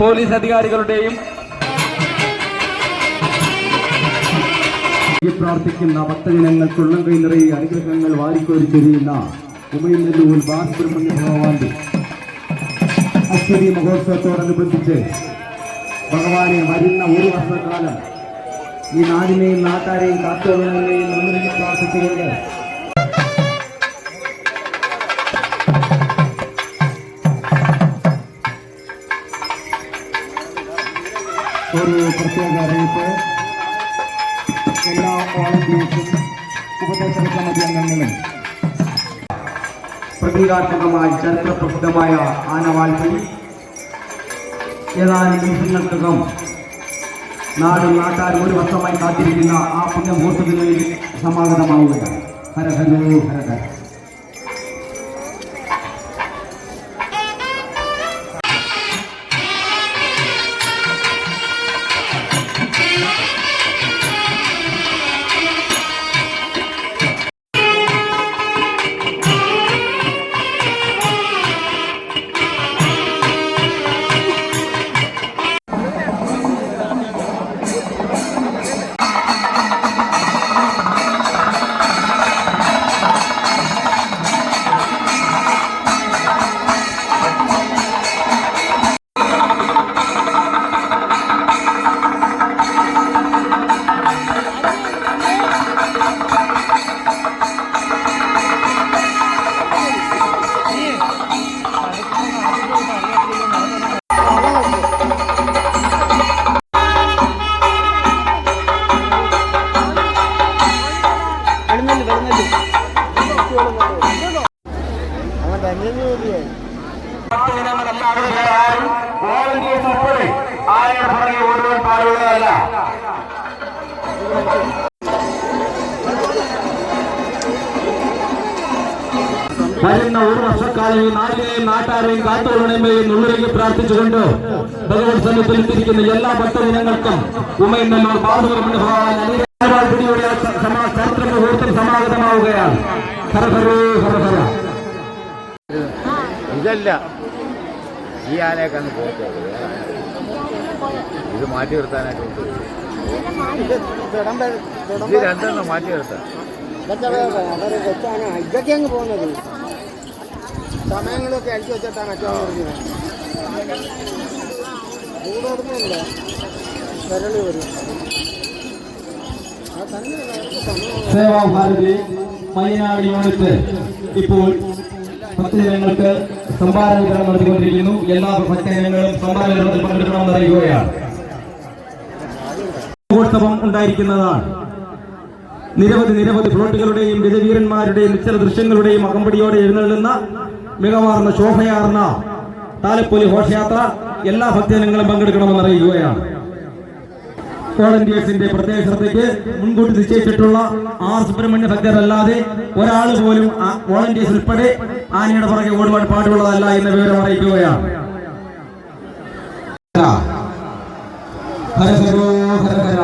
Police അധികാരികളുടെയും ഈ പ്രാർത്ഥിക്കുന്ന ഭക്തജനങ്ങൾക്കുള്ളം കൈ നിറയെ അനുഗ്രഹങ്ങൾ വാരിക്കോരി ചെരിയുന്ന ഉമയനെല്ലൂർ ബാലസുബ്രഹ്മണ്യ ഭഗവാന്റെ അശ്വതി മഹോത്സവത്തോടനുബന്ധിച്ച് ഭഗവാനെ വരുന്ന ഒരു വർഷക്കാലം ഈ നാടിനെയും നാട്ടാരെയും കാത്തോളനെയും നന്ദി പ്രാർത്ഥിച്ചുകൊണ്ട് ഒരു പ്രത്യേക അറിയിപ്പ്. എല്ലാ വോളണ്ടിയേഴ്സും ഉപദേശക സമിതി അംഗങ്ങളും പ്രതീകാത്മകമായി ചരിത്രപ്രസിദ്ധമായ ആനവാൽപ്പി ഏതാനും നിമിഷങ്ങൾക്കകം നാടും നാട്ടാരും ഒരു വർഷമായി കാത്തിരിക്കുന്ന ആ പുണ്യമുഹൂർത്തത്തിന് സമാഗതമാവുകയാണ്. ഹരഹരോ ഹരഹര. ஆயிரம் ஒருவன் பாடுவதல்ல ಮರಿನ್ನ ಒಂದು ವರ್ಷ ಕಾಲ ಈ ನಾಡಿನ ನಾಟಾರಿ ಕಾತೋರಣೆ ಮೇಲೆ ನುಳ್ಳುರಿಗೆ ಪ್ರಾರ್ಥಿಸಿಕೊಂಡು ಭಗವತ್ ಸನ್ನು ತಿಳಿಸಿರಿക്കുന്ന ಎಲ್ಲಾ ಭಕ್ತ ದಿನങ്ങൾക്കും ഉമ്മയിൽ നമ്മൾ പാടുക സമാഗതമാവുകയാണ് ഹര ഹരേ ഹര ഹര ഇതല്ല. ഈ ആനയൊക്കെ അങ്ങ് പോട്ടെ ഇത് മാറ്റി നിർത്താനായിട്ട്. ഇത് രണ്ടെണ്ണം മാറ്റി നിർത്താം. ഇതൊക്കെ അങ്ങ് പോകുന്നത് സമയങ്ങളൊക്കെ അഴിച്ചു വെച്ചിട്ടാണ് അച്ഛൻ പറഞ്ഞത് ചൂടോടുന്നില്ല കരളി വരും. സേവാഭാരതി മയ്യനാട് യൂണിറ്റ്. ഇപ്പോൾ ഭക്തജനങ്ങൾക്ക് സംഭാര വിതരണം നടത്തിക്കൊണ്ടിരിക്കുന്നു. എല്ലാ ഭക്തജനങ്ങളും സംഭാര വിതരണത്തിൽ പങ്കെടുക്കണമെന്ന് അറിയുകയാണ് മഹോത്സവം ഉണ്ടായിരിക്കുന്നതാണ്. നിരവധി നിരവധി ഫ്ലോട്ടുകളുടെയും ഗജവീരന്മാരുടെയും നിശ്ചല ദൃശ്യങ്ങളുടെയും അകമ്പടിയോടെ എഴുന്നള്ളുന്ന മികവാർന്ന ശോഭയാർന്ന താലപ്പൊലി ഘോഷയാത്ര എല്ലാ ഭക്തജനങ്ങളും പങ്കെടുക്കണമെന്ന് അറിയിക്കുകയാണ് വോളണ്ടിയേഴ്സിന്റെ പ്രത്യേക ശ്രദ്ധയ്ക്ക് മുൻകൂട്ടി നിശ്ചയിച്ചിട്ടുള്ള ആർ സുബ്രഹ്മണ്യ ഭക്തരല്ലാതെ ഒരാൾ പോലും വോളണ്ടിയേഴ്സ് ഉൾപ്പെടെ ആനയുടെ പുറകെ ഓടുവാൻ പാടുള്ളതല്ല എന്ന വിവരം അറിയിക്കുകയാണ്. ഹരഹര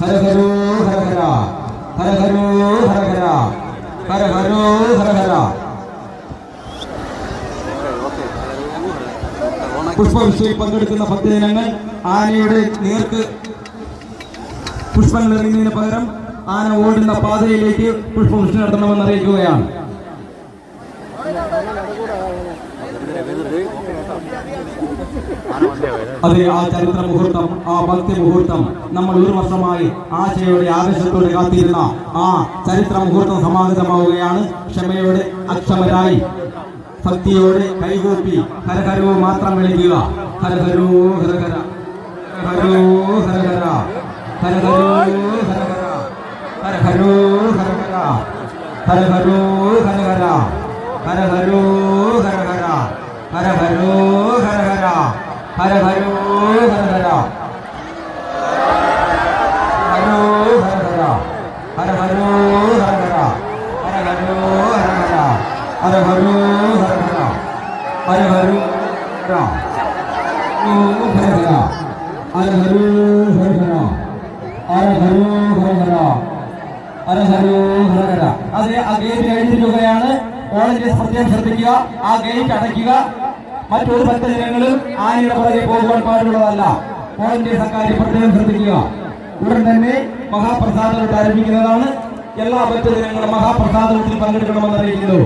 ഹരഹരോ ഹരഹര ഹരഹരോ ഹരഹര പുഷ്പവിഷയിൽ പങ്കെടുക്കുന്ന ഭക്തജനങ്ങൾ ആനയുടെ നേർക്ക് പുഷ്പങ്ങൾ എറിയുന്നതിന് പകരം ആന ഓടുന്ന പാതയിലേക്ക് പുഷ്പവൃഷ്ടി നടത്തണമെന്ന് അറിയിക്കുകയാണ്. അതെ ആ ചരിത്ര മുഹൂർത്തം ആ ഭക്തി മുഹൂർത്തം നമ്മൾ ഒരു വർഷമായി ആശയോടെ ആവേശത്തോടെ കാത്തിരുന്ന ആ ചരിത്ര മുഹൂർത്തം സമാഗതമാവുകയാണ്. ക്ഷമയോടെ അക്ഷമരായി ഭക്തിയോടെ കൈകൂപ്പി ഹരഹരോ മാത്രം വിളിക്കുക ഹരഹരോ ഹരഹര ഹരഹരോ 가라가루 가라가라 가라가루 가라가라. 가라가루 가라가라. 가라가루 가라가라. 가라가루 가라가라. 가라가루 가라가라. 가라가루 가라가라. 가라가루 가라가라. 가라가루 가라가라. 가라가루 가라가라 가라가루 가라가라 가라가루 가라가라. അതെ ആ ഗേറ്റ് കഴിഞ്ഞിരിക്കുകയാണ് വോളണ്ടിയേഴ്സ് പ്രത്യേകം ശ്രദ്ധിക്കുക. ആ ഗേറ്റ് അടയ്ക്കുക. മറ്റൊരു ഭക്തജനങ്ങളും ആനയുടെ പുറകെ പോകുവാൻ പാടുള്ളതല്ല. വോളണ്ടിയേഴ്സ് സർക്കാർ പ്രത്യേകം ശ്രദ്ധിക്കുക. ഉടൻ തന്നെ മഹാപ്രസാദം ആരംഭിക്കുന്നതാണ്. എല്ലാ ഭക്തജനങ്ങളും മഹാപ്രസാദത്തിൽ പങ്കെടുക്കണമെന്ന് അറിയിക്കുന്നു.